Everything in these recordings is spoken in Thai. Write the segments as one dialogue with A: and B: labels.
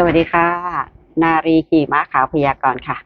A: สวัสดีค่ะ นารีขี่ม้าขาวพยากรณ์ค่ะ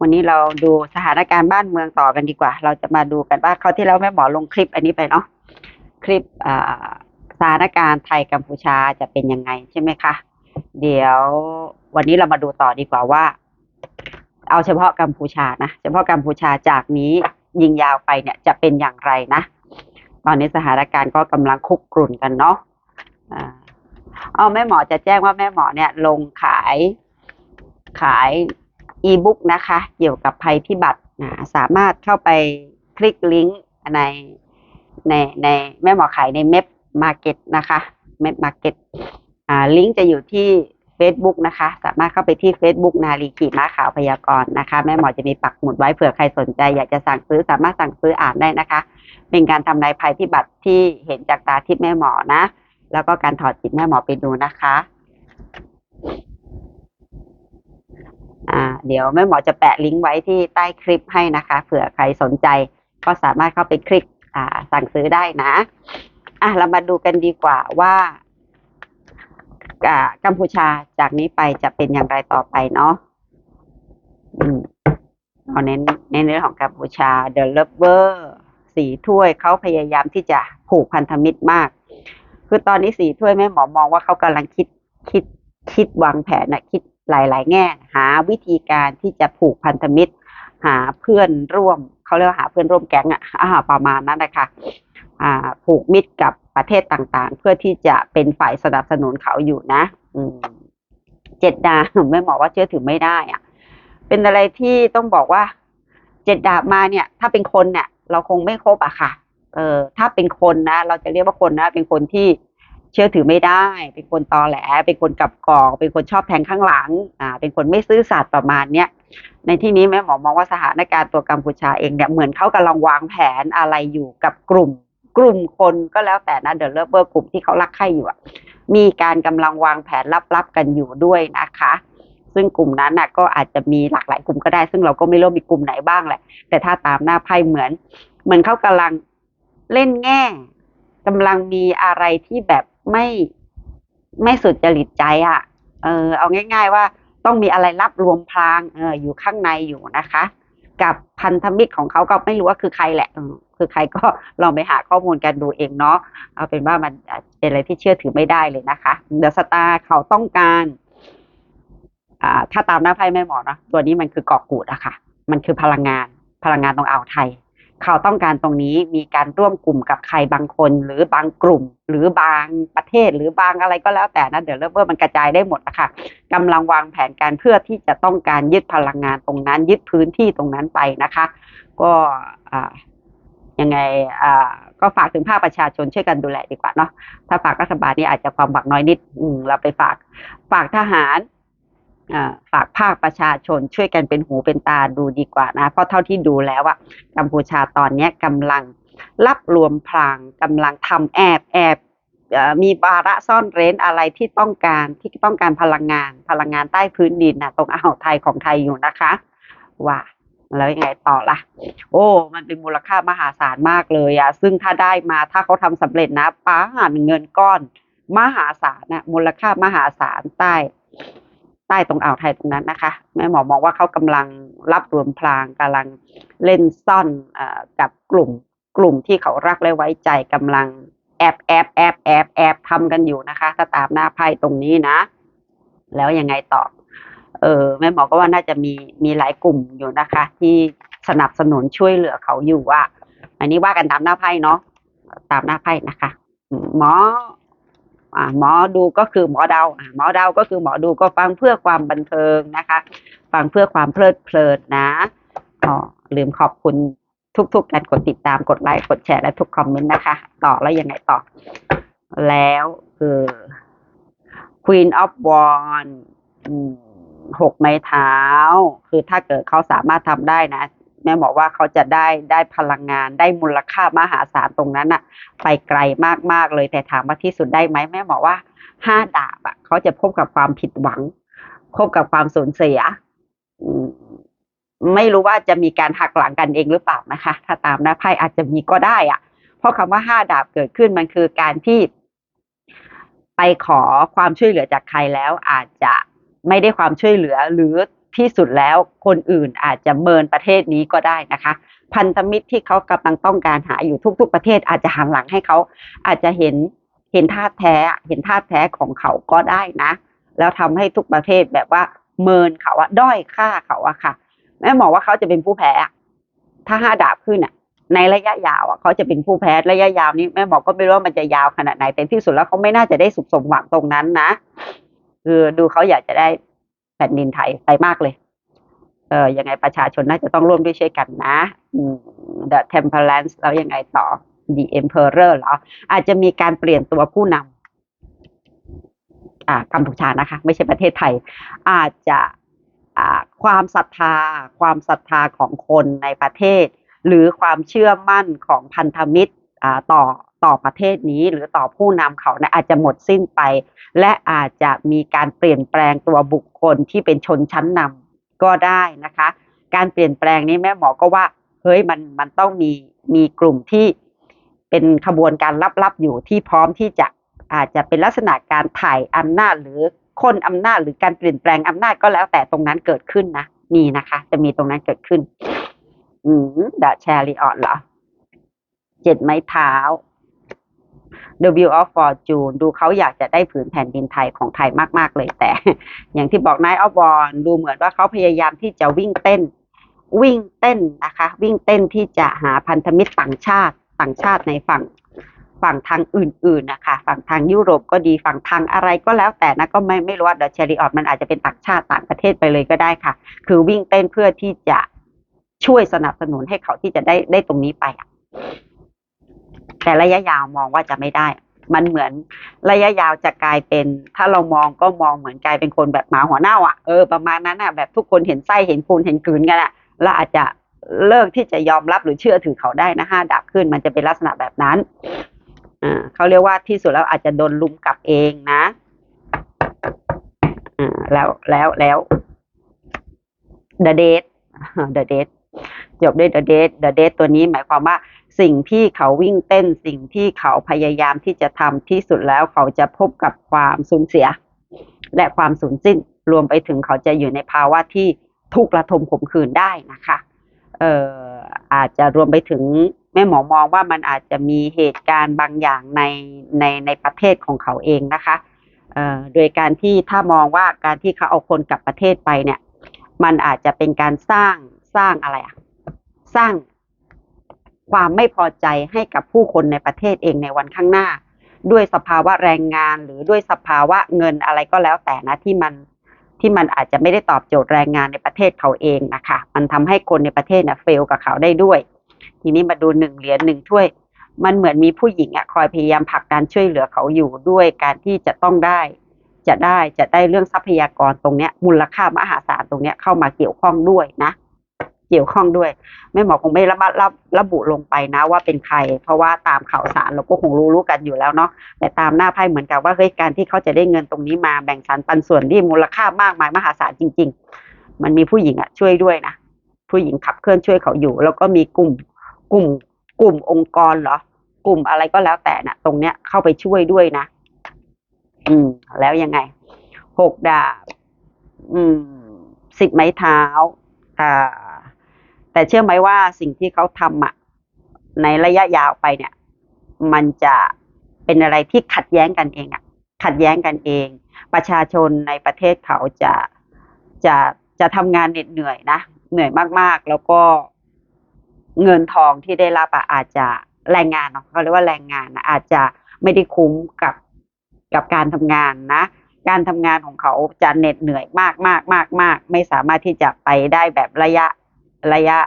A: วันนี้เราดูสถานการณ์บ้านเมืองต่อกันดีกว่า เราจะมาดูกันว่าเขาที่แล้วแม่หมอลงคลิปอันนี้ไปเนาะคลิปสถานการณ์ไทยกัมพูชาจะเป็นยังไงใช่ไหมคะเดี๋ยววันนี้เรามาดูต่อดีกว่าว่า เอาเฉพาะกัมพูชานะเฉพาะกัมพูชาจากนี้ยิงยาวไปเนี่ยจะเป็นอย่างไรนะ ตอนนี้สถานการณ์ก็กำลังคุกกรุ่นกันเนาะ อ๋อแม่หมอจะแจ้งว่าแม่หมอเนี่ยลงขายขายอีบุ๊กนะคะ เกี่ยวกับภัยพิบัตินะสามารถเข้าไปคลิกลิงก์ในในในแม่หมอขายในเม p มาร์เก็ตนะคะเม p มาร์เก็ตอ่าลิงก์จะอยู่ที่ Facebook นะคะ สามารถเข้าไปที่ Facebook นาลีขีม้าขาวพยากรณ์นะคะ แม่หมอจะมีปักหมุดไว้เผื่อใครสนใจ อยากจะสั่งซื้อสามารถสั่งซื้ออ่านได้นะคะ เป็นการทำนายภัยพิบัติที่เห็นจากตาทิพย์แม่หมอนะ แล้วก็การถอดจิตแม่หมอไปดูนะคะอ่าเดี๋ยวแม่หมอจะแปะลิงก์ไว้ที่ใต้คลิปให้นะคะ เผื่อใครสนใจก็สามารถเข้าไปคลิกอ่าสั่งซื้อได้นะอะเรามาดูกันดีกว่าว่าอ่ากัมพูชาจากนี้ไปจะเป็นอย่างไรต่อไปเนาะอืมเอาเน้นในเรื่องของกัมพูชา The Lover สีถ้วยเขาพยายามที่จะผูกพันธมิตรมาก คือตอนนี้สีถ้วยแม่หมอมองว่าเขากำลังคิดคิดคิดวางแผนนะคิดหลาย ๆ แง่ หาวิธีการที่จะผูกพันธมิตร หาเพื่อนร่วมเขาเรียกว่าหาเพื่อนร่วมแก๊งอะอ่าประมาณนั้นนะคะอ่าผูกมิตรกับประเทศต่างๆ เพื่อที่จะเป็นฝ่ายสนับสนุนเขาอยู่นะ อืมเจ็ดดาวแม่หมอว่าเชื่อถือไม่ได้อะเป็นอะไรที่ต้องบอกว่า เจ็ดดาบมาเนี่ย ถ้าเป็นคนเนี่ยเราคงไม่ครบอะค่ะ เออถ้าเป็นคนนะ เราจะเรียกว่าคนนะ เป็นคนที่เชื่อถือไม่ได้ เป็นคนตอแหล เป็นคนกับกอก เป็นคนชอบแทงข้างหลัง อ่า เป็นคนไม่ซื่อสัตย์ประมาณเนี้ย ในที่นี้แม่หมอมองว่าสถานการณ์ตัวกัมพูชาเองเนี่ยเหมือนเขากำลังวางแผนอะไรอยู่กับกลุ่ม กลุ่มคนก็แล้วแต่นะเดอะเลเวอร์กลุ่มที่เขารักใครอยู่อะมีการกำลังวางแผนลับๆกันอยู่ด้วยนะคะ ซึ่งกลุ่มนั้นน่ะก็อาจจะมีหลากหลายกลุ่มก็ได้ ซึ่งเราก็ไม่รู้มีกลุ่มไหนบ้างแหละ แต่ถ้าตามหน้าไพ่เหมือน เหมือนเขากำลัง เล่นแง่กำลังมีอะไรที่แบบไม่ไม่สุดจริตใจอะ เออ เอาง่าย ๆ ว่าต้องมีอะไรรับรวมพลางเอออยู่ข้างในอยู่นะคะ กับพันธมิตรของเขาก็ไม่รู้ว่าคือใครแหละออคือใครก็ลองไปหาข้อมูลกันดูเองเนาะเอาเป็นว่ามันเป็นอะไรที่เชื่อถือไม่ได้เลยนะคะเดอะสตาร์เขาต้องการอ่าถ้าตามหน้าไพ่แม่หมอเนาะตัวนี้มันคือเกาะกูดอะค่ะ มันคือพลังงานพลังงานตรงอ่าวไทย เขาต้องการตรงนี้มีการร่วมกลุ่มกับใครบางคน หรือบางกลุ่ม หรือบางประเทศ หรือบางอะไรก็แล้วแต่นะเดี๋ยวเริ่มมันกระจายได้หมดอะค่ะกำลังวางแผนการเพื่อที่จะต้องการยึดพลังงานตรงนั้น ยึดพื้นที่ตรงนั้นไปนะคะ ก็ยังไงก็ฝากถึงภาคประชาชนช่วยกันดูแลดีกว่าเนาะถ้าฝากรัฐบาลนี่อาจจะความหวังน้อยนิดอืเราไปฝากฝากทหาร ฝากภาคประชาชนช่วยกันเป็นหูเป็นตาดูดีกว่านะ เพราะเท่าที่ดูแล้วอะกัมพูชาตอนนี้กำลังรับรวมพลางกำลังทำแอบแอบมีบาระซ่อนเร้นอะไรที่ต้องการที่ต้องการพลังงาน พลังงานใต้พื้นดินนะตรงอ่าวไทยของไทยอยู่นะคะว่าแล้วยังไงต่อล่ะ โอ้ มันเป็นมูลค่ามหาศาลมากเลยอะซึ่งถ้าได้มาถ้าเขาทำสำเร็จนะป้าหันเงินก้อน มหาศาลนะมูลค่ามหาศาลใต้ ใต้ตรงอ่าวไทยตรงนั้นนะคะ แม่หมอมองว่าเขากำลังรับรวมพลางกำลังเล่นซ่อนอกับกลุ่มกลุ่มที่เขารักและไว้ใจกำลังแอบแอบแอบแอบแอบทำกันอยู่นะคะ ถ้าตามหน้าไพ่ตรงนี้นะ แล้วยังไงต่อเออแม่หมอก็ว่าน่าจะมีมีหลายกลุ่มอยู่นะคะ ที่สนับสนุนช่วยเหลือเขาอยู่ว่า อันนี้ว่ากันตามหน้าไพ่เนาะตามหน้าไพ่นะคะ หมอ หมอดูก็คือหมอเดาหมอเดาก็คือหมอดูก็ฟังเพื่อความบันเทิงนะคะ ฟังเพื่อความเพลิดเพลินนะอ๋อลืมขอบคุณทุกๆการกดติดตามกดไลค์กดแชร์และทุกคอมเมนต์นะคะ ต่อแล้วยังไงต่อ แล้วคือ Queen of Wands หกไม้เท้า คือถ้าเกิดเขาสามารถทำได้นะ แม่บอกว่าเขาจะได้ได้พลังงานได้มูลค่ามหาศาลตรงนั้นอะไปไกลมากๆเลยแต่ถามว่าที่สุดได้ไหมแม่บอกว่าห้าดาบอะเขาจะพบกับความผิดหวังพบกับความสูญเสียไม่รู้ว่าจะมีการหักหลังกันเองหรือเปล่านะคะ ถ้าตามหน้าไพ่อาจจะมีก็ได้อะเพราะคำว่าห้าดาบเกิดขึ้นมันคือการที่ไปขอความช่วยเหลือจากใครแล้วอาจจะไม่ได้ความช่วยเหลือหรือ ที่สุดแล้วคนอื่นอาจจะเมินประเทศนี้ก็ได้นะคะ พันธมิตรที่เขากำลังต้องการหาอยู่ทุก ๆ ประเทศอาจจะหันหลังให้เขาอาจจะเห็นเห็นท่าแท้เห็นท่าแท้ของเขาก็ได้นะ แล้วทำให้ทุกประเทศแบบว่าเมินเขาอะด้อยค่าเขาอะค่ะแม่หมอกว่าเขาจะเป็นผู้แพ้ถ้าห้าดาบขึ้นอะในระยะยาวอะเขาจะเป็นผู้แพ้ระยะยาวนี้แม่หมอก็ไม่รู้ว่ามันจะยาวขนาดไหนแต่ที่สุดแล้วเขาไม่น่าจะได้สุขสมหวังตรงนั้นนะคือดูเขาอยากจะได้ ผ่นดินไทยไปมากเลย เออยังไงประชาชนน่าจะต้องร่วมด้วยช่วยกันนะ The Temperance แล้วยังไงต่อ The Emperor เหรอ อาจจะมีการเปลี่ยนตัวผู้นำอ่ากัมพูชานะคะ ไม่ใช่ประเทศไทย อาจจะความศรัทธา ความศรัทธาของคนในประเทศ หรือความเชื่อมั่นของพันธมิตรต่อ ต่อประเทศนี้หรือต่อผู้นำเขานะอาจจะหมดสิ้นไป และอาจจะมีการเปลี่ยนแปลงตัวบุคคลที่เป็นชนชั้นนำก็ได้นะคะ การเปลี่ยนแปลงนี้แม่หมอก็ว่าเฮ้ยมันมันต้องมีมีกลุ่มที่เป็นขบวนการลับๆอยู่ที่พร้อมที่จะอาจจะเป็นลักษณะการถ่ายอำนาจหรือคนอำนาจหรือการเปลี่ยนแปลงอำนาจก็แล้วแต่ตรงนั้นเกิดขึ้นนะมีนะคะ จะมีตรงนั้นเกิดขึ้น อืมดาแชริออนเหรอ เจ็ดไม้เท้า The Wheel of Fortune ดูเขาอยากจะได้ผืนแผ่นดินไทยของไทยมากๆเลยแต่ อย่างที่บอกนายออฟวอนดูเหมือนว่าเขาพยายามที่จะวิ่งเต้น วิ่งเต้นนะคะ วิ่งเต้นที่จะหาพันธมิตรต่างชาติต่างชาติในฝั่งฝั่งทางอื่น ๆนะคะ ฝั่งทางยุโรปก็ดีฝั่งทางอะไรก็แล้วแต่นะก็ไม่ไม่รู้ว่าเดอะเชอริออตมันอาจจะเป็นต่างชาติต่างประเทศไปเลยก็ได้ค่ะ คือวิ่งเต้นเพื่อที่จะช่วยสนับสนุนให้เขาที่จะได้ได้ตรงนี้ไปอะ แต่ระยะยาวมองว่าจะไม่ได้ มันเหมือนระยะยาวจะกลายเป็น ถ้าเรามองก็มองเหมือนกลายเป็นคนแบบหมาหัวเน่าอะเออประมาณนั้นอะแบบทุกคนเห็นไส้เห็นปูนเห็นกลืนกันอะแล้วอาจจะเลิกที่จะยอมรับหรือเชื่อถือเขาได้นะห้าดับขึ้น มันจะเป็นลักษณะแบบนั้นอ่าเขาเรียกว่าที่สุดแล้วอาจจะโดนลุมกลับเองนะอ่าแล้วแล้วแล้ว the date the date จบด้วย the date the date ตัวนี้หมายความว่า สิ่งที่เขาวิ่งเต้นสิ่งที่เขาพยายามที่จะทำที่สุดแล้วเขาจะพบกับความสูญเสีย และความสูญสิ้นรวมไปถึงเขาจะอยู่ในภาวะที่ทุกข์ระทมขมขื่นได้นะคะเอ่ออาจจะรวมไปถึงแม่หมอมองว่ามันอาจจะมีเหตุการณ์บางอย่างในในในประเทศของเขาเองนะคะเอ่อโดยการที่ถ้ามองว่าการที่เขาเอาคนกลับประเทศไปเนี่ย มันอาจจะเป็นการสร้างสร้างอะไรอะสร้าง ความไม่พอใจให้กับผู้คนในประเทศเองในวันข้างหน้า ด้วยสภาวะแรงงานหรือด้วยสภาวะเงินอะไรก็แล้วแต่นะที่มันที่มันอาจจะไม่ได้ตอบโจทย์แรงงานในประเทศเขาเองนะคะ มันทำให้คนในประเทศเนี่ยเฟลกับเขาได้ด้วย ทีนี้มาดูหนึ่งเหรียญหนึ่งถ้วย มันเหมือนมีผู้หญิงอะคอยพยายามผลักดันช่วยเหลือเขาอยู่ด้วยการที่จะต้องได้ จะได้จะได้เรื่องทรัพยากรตรงเนี้ยมูลค่ามหาศาลตรงเนี้ยเข้ามาเกี่ยวข้องด้วยนะ เกี่ยวข้องด้วยแม่หมอคงไม่ระบระระบุลงไปนะว่าเป็นใคร เพราะว่าตามข่าวสารเราก็คงรู้รู้กันอยู่แล้วเนาะแต่ตามหน้าไพ่เหมือนกับว่าเฮ้ยการที่เขาจะได้เงินตรงนี้มาแบ่งสรรปันส่วนที่มูลค่ามากมายมหาศาลจริง ๆ มันมีผู้หญิงอะช่วยด้วยนะผู้หญิงขับเคลื่อนช่วยเขาอยู่ แล้วก็มีกลุ่มกลุ่มกลุ่มองค์กรเหรอกลุ่มอะไรก็แล้วแต่นะ่ะ ตรงเนี้ยเข้าไปช่วยด้วยนะ อืม แล้วยังไง หกดาบ อืม สิบไม้เท้า อ่า แต่เชื่อไหมว่าสิ่งที่เขาทำอะในระยะยาวไปเนี่ย มันจะเป็นอะไรที่ขัดแย้งกันเองอะขัดแย้งกันเอง ประชาชนในประเทศเขาจะจะจะทำงานเหน็ดเหนื่อยนะเหนื่อยมากๆ แล้วก็เงินทองที่ได้รับอะอาจจะแรงงานเนาะเขาเรียกว่าแรงงานนะอาจจะไม่ได้คุ้มกับกับการทำงานนะ การทำงานของเขาจะเหน็ดเหนื่อยมากมากมากมากไม่สามารถที่จะไปได้แบบระยะ ระยะ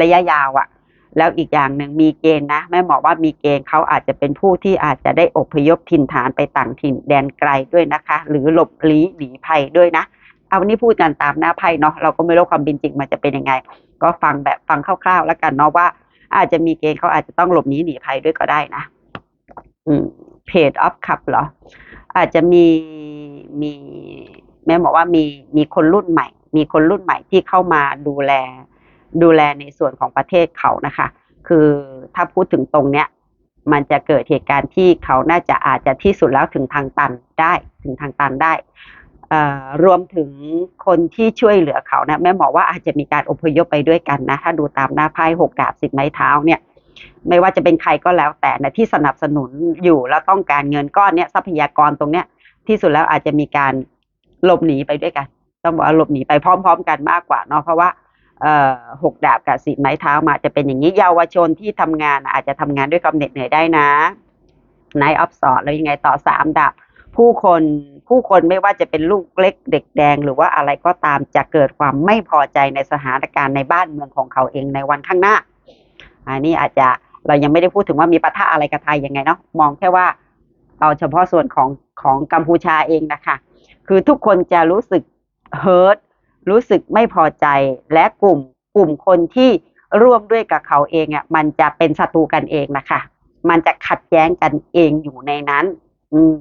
A: ระยะยาวอะแล้วอีกอย่างหนึ่งมีเกณฑ์นะแม่หมอว่ามีเกณฑ์เขาอาจจะเป็นผู้ที่อาจจะได้อพยพถิ่นฐานไปต่างถิ่นแดนไกลด้วยนะคะ หรือหลบลี้หนีภัยด้วยนะ เอาวันนี้พูดกันตามหน้าไพ่เนาะเราก็ไม่รู้ความเป็นจริงมันจะเป็นยังไง ก็ฟังแบบฟังคร่าวๆ แล้วกันเนาะว่า อาจจะมีเกณฑ์เขาอาจจะต้องหลบหนีหนีภัยด้วยก็ได้นะ อืมเพจออฟคับเหรอ อาจจะมีมีแม่บอกว่ามีมีคนรุ่นใหม่ มีคนรุ่นใหม่ที่เข้ามาดูแล ดูแลในส่วนของประเทศเขานะคะ คือถ้าพูดถึงตรงเนี้ยมันจะเกิดเหตุการณ์ที่เขาน่าจะอาจจะที่สุดแล้วถึงทางตันได้ถึงทางตันได้รวมถึงคนที่ช่วยเหลือเขานะแม่หมอว่าอาจจะมีการอพยพไปด้วยกันนะถ้าดูตามหน้าไพ่หกดาบสิบไม้เท้าเนี่ยไม่ว่าจะเป็นใครก็แล้วแต่นะที่สนับสนุนอยู่แล้วต้องการเงินก้อนเนี้ยทรัพยากรตรงเนี้ยที่สุดแล้วอาจจะมีการหลบหนีไปด้วยกัน ต้องบอกว่าหลบหนีไปพร้อม ๆ กันมากกว่าเนาะเพราะว่า หกดาบกับสีไม้เท้ามาจะเป็นอย่างนี้เยาวชนที่ทำงานอาจจะทำงานด้วยความเหน็ดเหนื่อยได้นะนายออฟสอดแล้วยังไงต่อสามดาบผู้คนผู้คนไม่ว่าจะเป็นลูกเล็กเด็กแดง หรือว่าอะไรก็ตามจะเกิดความไม่พอใจในสถานการณ์ในบ้านเมืองของเขาเองในวันข้างหน้าอันนี้อาจจะเรายังไม่ได้พูดถึงว่ามีปะทะอะไรกับไทยยังไงเนาะมองแค่ว่าเอาเฉพาะส่วนของของกัมพูชาเองนะคะ คือทุกคนจะรู้สึกเฮิร์ต รู้สึกไม่พอใจและกลุ่มกลุ่มคนที่ร่วมด้วยกับเขาเองอะมันจะเป็นศัตรูกันเองนะคะ มันจะขัดแย้งกันเองอยู่ในนั้น อืม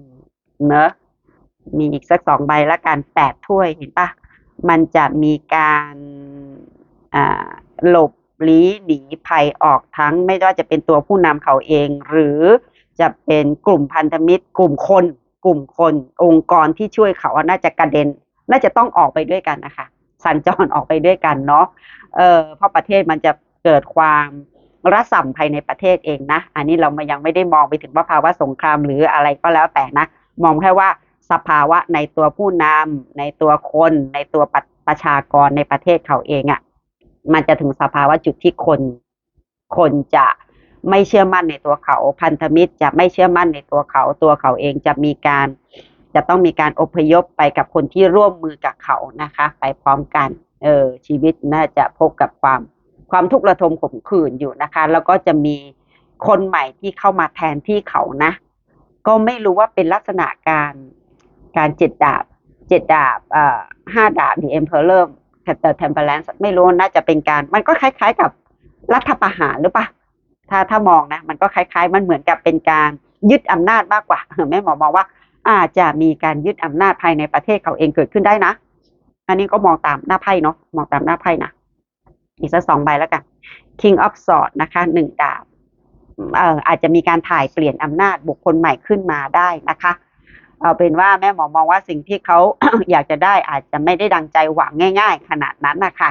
A: เนอะมีอีกสักสองใบละกันแปดถ้วยเห็นปะมันจะมีการอ่าหลบลี้หนีภัยออกทั้ง ไม่ว่าจะเป็นตัวผู้นำเขาเอง หรือจะเป็นกลุ่มพันธมิตร กลุ่มคน กลุ่มคน องค์กรที่ช่วยเขาอะน่าจะกระเด็น น่าจะต้องออกไปด้วยกันนะคะ สัญจรออกไปด้วยกันเนาะเออเพราะประเทศมันจะเกิดความระส่ำภายในประเทศเองนะ อันนี้เรามายังไม่ได้มองไปถึงว่าภาวะสงครามหรืออะไรก็แล้วแต่นะ มองแค่ว่าสภาวะในตัวผู้นำในตัวคน ในตัวประประชากรในประเทศเขาเองอะ่ะ มันจะถึงสภาวะจุดที่คน คนจะไม่เชื่อมั่นในตัวเขา พันธมิตรจะไม่เชื่อมั่นในตัวเขา ตัวเขาเองจะมีการ จะต้องมีการอพยพไปกับคนที่ร่วมมือกับเขานะคะ ไปพร้อมกันเออชีวิตน่าจะพบกับความความทุกข์ระทมขมขื่นอยู่นะคะ แล้วก็จะมีคนใหม่ที่เข้ามาแทนที่เขานะ ก็ไม่รู้ว่าเป็นลักษณะการการเจ็ดดาบเจ็ดดาบเอ่อห้าดาบดีเอ็มเพลเริ่มแต่เทมเพลนไม่รู้น่าจะเป็นการ มันก็คล้าย ๆ กับรัฐประหารหรือปะถ้าถ้ามองนะ มันก็คล้าย ๆ มันเหมือนกับเป็นการยึดอำนาจมากกว่าแม่หมอมองว่า อาจจะมีการยึดอำนาจภายในประเทศเขาเองเกิดขึ้นได้นะ อันนี้ก็มองตามหน้าไพ่เนาะมองตามหน้าไพ่นะอีกสักสองใบแล้วกัน King of Swords นะคะหนึ่งดาบเอ่ออาจจะมีการถ่ายเปลี่ยนอำนาจบุคคลใหม่ขึ้นมาได้นะคะเอาเป็นว่าแม่หมอมองว่าสิ่งที่เขาอยากจะได้อาจจะไม่ได้ดังใจหวังง่าย ๆ ขนาดนั้นนะคะ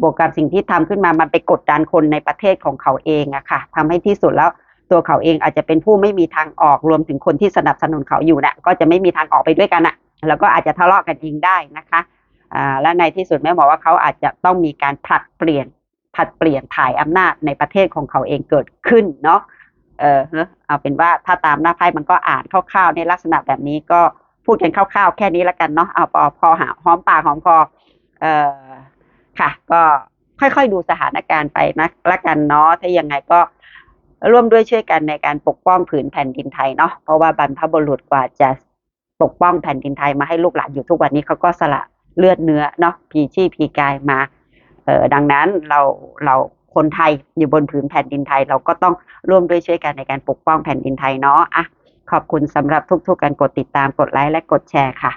A: บวกกับสิ่งที่ทำขึ้นมามันไปกดดันคนในประเทศของเขาเองอะค่ะทำให้ที่สุดแล้ว ตัวเขาเองอาจจะเป็นผู้ไม่มีทางออกรวมถึงคนที่สนับสนุนเขาอยู่นะก็จะไม่มีทางออกไปด้วยกันอะแล้วก็อาจจะทะเลาะกันเองได้นะคะอ่าและในที่สุดแม่บอกว่าเขาอาจจะต้องมีการผลัดเปลี่ยนผลัดเปลี่ยนถ่ายอำนาจในประเทศของเขาเองเกิดขึ้นเนาะเออเอะเอาเป็นว่าถ้าตามหน้าไพ่มันก็อ่านคร่าวๆในลักษณะแบบนี้ก็พูดกันคร่าวๆแค่นี้แล้วกันเนาะเอาพอพอหาหอมปากหอมคอเออค่ะ ก็ค่อยๆดูสถานการณ์ไปนะละกันเนาะถ้ายังไงก็ ร่วมด้วยช่วยกันในการปกป้องผืนแผ่นดินไทยเนาะเพราะว่าบรรพบุรุษกว่าจะปกป้องแผ่นดินไทยมาให้ลูกหลานอยู่ทุกวันนี้เขาก็สละเลือดเนื้อเนาะพีชีพพีกายมาเออดังนั้นเราเราคนไทยอยู่บนผืนแผ่นดินไทย เราก็ต้องร่วมด้วยช่วยกันในการปกป้องแผ่นดินไทยเนาะอะขอบคุณสำหรับทุกๆการกดติดตามกดไลค์และกดแชร์ค่ะ